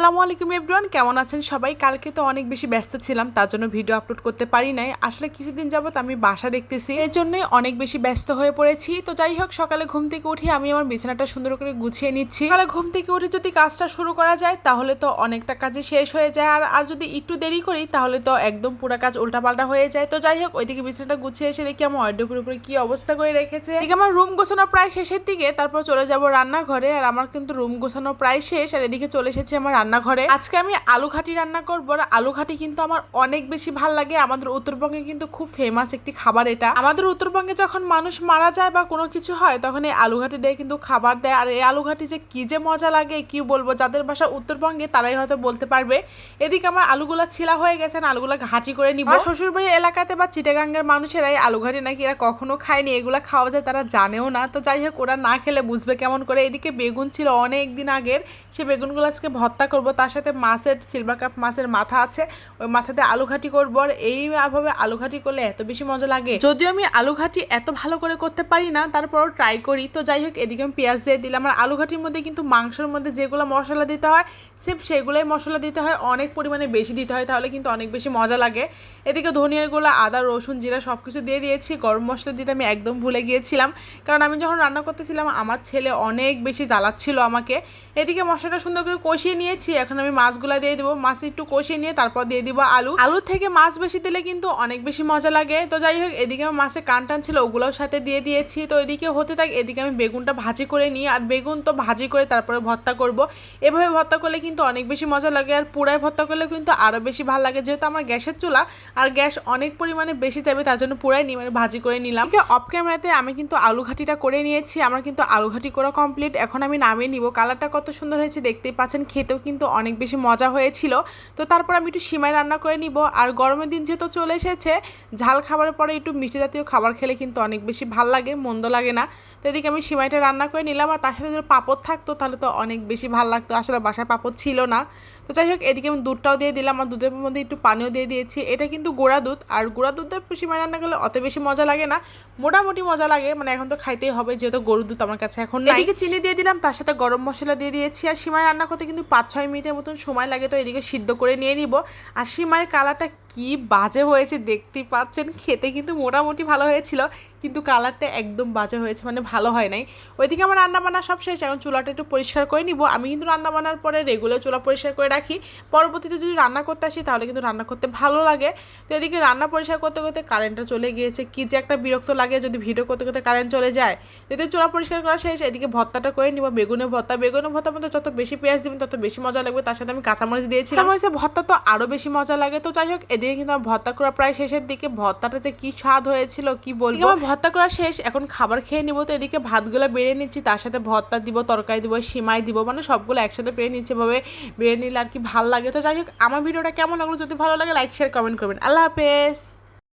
আসসালামু আলাইকুম এভরিওয়ান, কেমন আছেন সবাই? কালকে তো অনেক বেশি ব্যস্ত ছিলাম, তার জন্য ভিডিও আপলোড করতে পারি নাই। আসলে কিছুদিন যাবত আমি বাসা দেখতেছি, এর জন্যই অনেক বেশি ব্যস্ত হয়ে পড়েছি। তো যাই হোক, সকালে ঘুম থেকে উঠে আমি আমার বিছানাটা সুন্দর করে গুছিয়ে নিচ্ছি। সকালে ঘুম থেকে উঠে যদি কাজটা শুরু করা যায়, তাহলে তো অনেকটা কাজই শেষ হয়ে যায়। আর আর যদি একটু দেরি করি, তাহলে তো একদম পুরো কাজ উল্টাপাল্টা হয়ে যায়। তো যাই হোক, ওইদিকে বিছানাটা গুছিয়ে এসে দেখি আমার ওয়ার্ডের উপরে কি অবস্থা করে রেখেছে। এদিকে আমার রুম গোছানো প্রায় শেষের দিকে, তারপর চলে যাব রান্নাঘরে। আর আমার কিন্তু রুম গোছানো প্রায় শেষ, আর এদিকে চলে এসেছি আমার রান্নাঘরে। আজকে আমি আলু ঘাটি রান্না করব আর আলু ঘাটি কিন্তু আমার অনেক বেশি ভালো লাগে। আমাদের উত্তরবঙ্গে কিন্তু খুব ফেমাস একটি খাবার এটা। আমাদের উত্তরবঙ্গে যখন মানুষ মারা যায় বা কোনো কিছু হয়, তখন এই আলু ঘাটি দিয়ে কিন্তু খাবার দেয়। আর এই আলু ঘাটি যে কি যে মজা লাগে, কি বলব, যাদের বাসা উত্তরবঙ্গে তারাই হয়তো বলতে পারবে। এদিকে আমার আলুগুলা ছিলা হয়ে গেছে আলুগুলা ঘাঁটি করে নিব। শ্বশুরবাড়ির এলাকাতে বা চিটাগাঙ্গের মানুষেরাই আলু ঘাটি নাকি এরা কখনো খায়নি, এগুলা খাওয়া যায়, তারা জানেও না। তো যাই হোক, ওরা না খেলে বুঝবে কেমন করে। এদিকে বেগুন ছিল অনেক দিন আগের, সে বেগুনগুলো আজকে ভর্তা করব, তার সাথে মাছের সিলভার কাপ মাছের মাথা আছে, ওই মাথাতে আলু ঘাটি করব। আর এইভাবে আলু ঘাটি করলে এত বেশি মজা লাগে। যদিও আমি আলু ঘাটি এত ভালো করে করতে পারি না, তারপরও ট্রাই করি। তো যাই হোক, এদিকে আমি পেঁয়াজ দিয়ে দিলাম। আর আলু ঘাটির মধ্যে কিন্তু মাংসের মধ্যে যেগুলো মশলা দিতে হয় সেম সেগুলোই মশলা দিতে হয়। অনেক পরিমাণে বেশি দিতে হয়, তাহলে কিন্তু অনেক বেশি মজা লাগে। এদিকে ধনিয়ার গুঁড়া, আদা, রসুন, জিরা সব কিছু দিয়ে দিয়েছি। গরম মশলা দিতে আমি একদম ভুলে গিয়েছিলাম। কারণ আমি যখন রান্না করতেছিলাম, আমার ছেলে অনেক বেশি জ্বালাচ্ছিল আমাকে। এদিকে মশলাটা সুন্দর করে কষিয়ে নিয়েছি এখন আমি মাছগুলো দিয়ে দেবো। মাছ একটু কষিয়ে নিয়ে তারপর দিয়ে দিব আলু। আলু থেকে মাছ বেশি দিলে কিন্তু অনেক বেশি মজা লাগে। তো যাই হোক, এদিকে আমার মাছে কান টান ছিল ওগুলোর সাথে দিয়ে দিয়েছি। তো এদিকে হতে থাক, এদিকে আমি বেগুনটা ভাজি করে নিই। আর বেগুন তো ভাজি করে তারপরে ভর্তা করব। এভাবে ভর্তা করলে কিন্তু অনেক বেশি মজা লাগে। আর পুরাই ভর্তা করলে কিন্তু আরও বেশি ভালো লাগে। যেহেতু আমার গ্যাসের চুলা, আর গ্যাস অনেক পরিমাণে বেশি যাবে তার জন্য পুরাই নিয়ে মানে ভাজি করে নিলাম। অফ ক্যামেরাতে আমি কিন্তু আলু ঘাটিটা করে নিয়েছি। আমার কিন্তু আলু ঘাটি করা কমপ্লিট এখন আমি নামিয়ে নিব। কালারটা কত সুন্দর হয়েছে দেখতেই পাচ্ছেন। খেতেও কিন্তু অনেক বেশি মজা হয়েছিল। তো তারপর আমি একটু সিমাই রান্না করে নিব। আর গরমের দিন যেহেতু চলে এসেছে, ঝাল খাবারের পরে একটু মিষ্টি জাতীয় খাবার খেলে কিন্তু অনেক বেশি ভালো লাগে, মন্দ লাগে না। তো এদিকে আমি সিমাইটা রান্না করে নিলাম। আর তার সাথে যদি পাপড় থাকতো তাহলে তো অনেক বেশি ভালো লাগতো। আসলে বাসায় পাপড় ছিল না। তো যাই হোক, এদিকে আমি দুধটাও দিয়ে দিলাম, আর দুধের মধ্যে একটু পানিও দিয়ে দিয়েছি। এটা কিন্তু গোড়া দুধ, আর গোড়া দুধ দিয়ে সিমাই রান্না করলে অত বেশি মজা লাগে না। মোটামুটি মজা লাগে মানে এখন তো খাইতেই হবে, যেহেতু গরুর দুধ আমার কাছে এখন। এদিকে চিনি দিয়ে দিলাম, তার সাথে গরম মশলা দিয়ে দিয়েছি, আর সিমাই রান্না করতে কিন্তু পাঁচ ছয় মিনিটের মতন সময় লাগে, তো এদিকে সিদ্ধ করে নিয়ে নিব। আর সিমাইয়ের কালারটা কি বাজে হয়েছে দেখতেই পাচ্ছেন, খেতে কিন্তু মোটামুটি ভালো হয়েছিল, কিন্তু কালারটা একদম বাজে হয়েছে মানে ভালো হয় নাই। ওইদিকে আমার রান্না বান্না সব শেষ, এখন চুলাটা একটু পরিষ্কার করে নিব। আমি কিন্তু রান্না বান্নার পরে রেগুলার চুলা পরিষ্কার করে রাখি পরবর্তীতে যদি রান্না করতে আসি, তাহলে কিন্তু রান্না করতে ভালো লাগে। তো এদিকে রান্না পরিষ্কার করতে করতে কারেন্টটা চলে গিয়েছে। কি যে একটা বিরক্ত লাগে যদি ভিডিও করতে করতে কারেন্ট চলে যায়। যদি চুলা পরিষ্কার করা শেষ, এদিকে ভর্তাটা করে নিব, বেগুনের ভর্তা। বেগুনের ভর্তার মধ্যে যত বেশি পেঁয়াজ দিবেন, তত বেশি মজা লাগবে। তার সাথে আমি কাঁচামরিচ দিয়েছি কাঁচামরিচের ভর্তা তো আরও বেশি মজা লাগে। তো যাই হোক, এদিকে কিন্তু আমার ভর্তা করা প্রায় শেষের দিকে। ভর্তাটা যে কি স্বাদ হয়েছিল, কি বলব? আমার ভর্তা করা শেষ, এখন খাবার খেয়ে নিব। তো এদিকে ভাতগুলো বেড়ে নিচ্ছি। তার সাথে ভর্তা দিব, তরকারি দিব, সিমাই দিব। মানে সবগুলো একসাথে বেড়ে নিচ্ছে। ভাবে বেড়ে নিলে আর কি ভালো লাগে। তো যাই হোক, আমার ভিডিওটা কেমন লাগল যদি ভালো লাগে লাইক শেয়ার কমেন্ট করবেন। আল্লাহ হাফেজ।